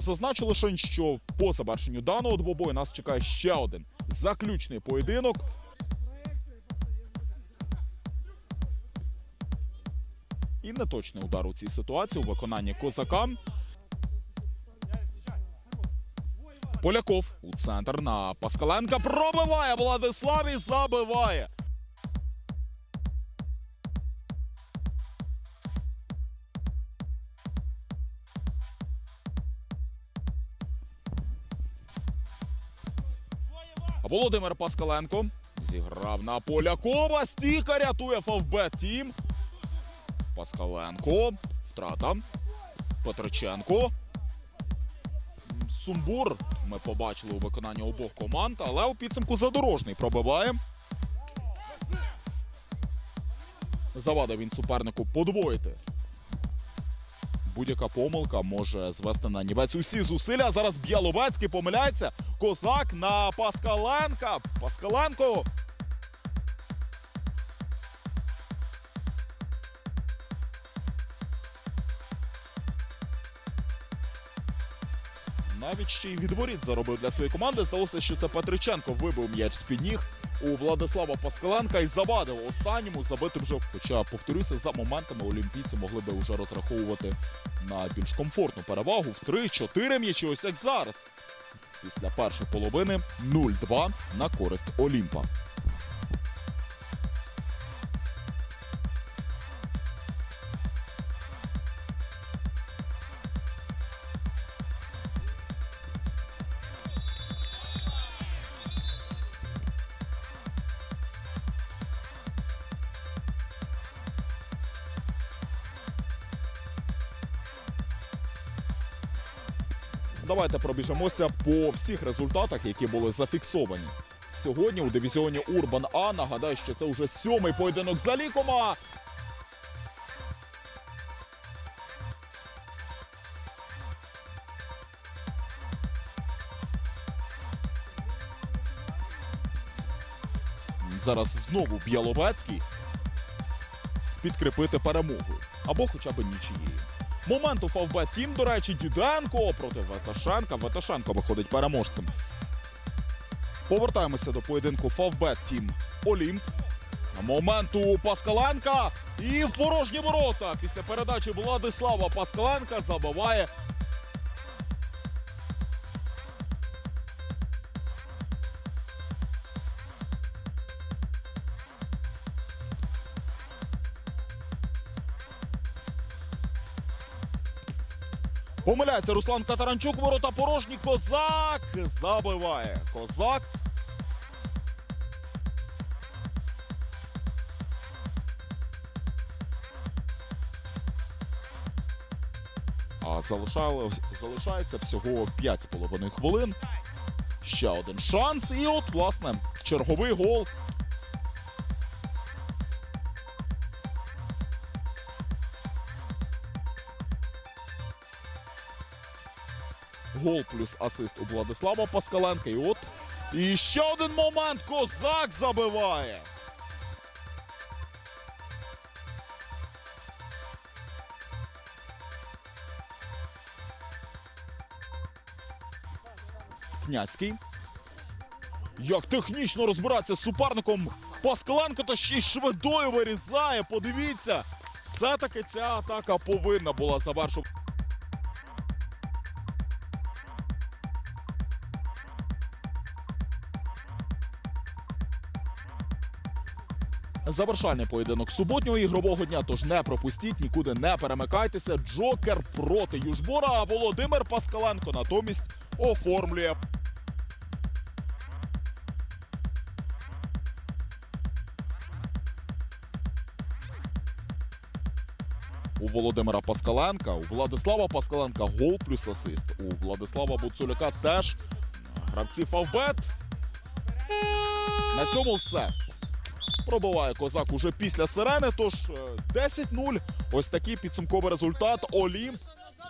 Зазначу лише, що по завершенню даного двобою нас чекає ще один заключний поєдинок. І неточний удар у цій ситуації у виконанні козака. Поляков у центр на Паскаленка пробиває Владислав і забиває. Володимир Паскаленко зіграв на Полякова. Стіка рятує Фавбет Тім. Паскаленко. Втрата. Петриченко. Сумбур ми побачили у виконанні обох команд, але у підсумку задорожний пробиває. Завадив він супернику подвоїти. Будь-яка помилка може звести на нівець усі зусилля. Зараз Б'яловецький помиляється. Козак на Паскаленка. Паскаленко. Навіть ще й від воріт заробив для своєї команди. Здалося, що це Петриченко вибив м'яч з-під ніг у Владислава Паскаленка і завадив останньому забити вже. Хоча, повторюся, за моментами олімпійці могли би вже розраховувати на більш комфортну перевагу в 3-4 м'ячі. Ось як зараз. Після першої половини 0-2 на користь Олімпа. Давайте пробіжимося по всіх результатах, які були зафіксовані. Сьогодні у дивізіоні Урбан А нагадаю, що це вже сьомий поєдинок за ліком. А Зараз знову Б'яловецький підкріпити перемогою або хоча б нічиєю. Момент у Фавбет Тім, до речі, Діденко проти Веташенка. Веташенко виходить переможцем. Повертаємося до поєдинку Фавбет Тім Олімп. Моменту Паскаленка. І в порожні ворота. Після передачі Владислава Паскаленка забиває. Помиляється Руслан Катаранчук. Ворота порожні. Козак забиває. Козак. А залишається всього 5,5 хвилин. Ще один шанс. І от, власне, черговий гол. Гол плюс асист у Владислава Паскаленка. І от. І ще один момент. Козак забиває. Князький. Як технічно розбиратися з суперником Паскаленко та ще й швидою вирізає. Подивіться, все-таки ця атака повинна була завершувати. Завершальний поєдинок суботнього ігрового дня. Тож не пропустіть, нікуди не перемикайтеся. Джокер проти Южбора. А Володимир Паскаленко натомість оформлює. У Володимира Паскаленка, у Владислава Паскаленка гол плюс асист. У Владислава Буцуляка теж гравці Фавбет. На цьому все. Пробиває козак уже після сирени. Тож е, 10-0. Ось такий підсумковий результат. Олімп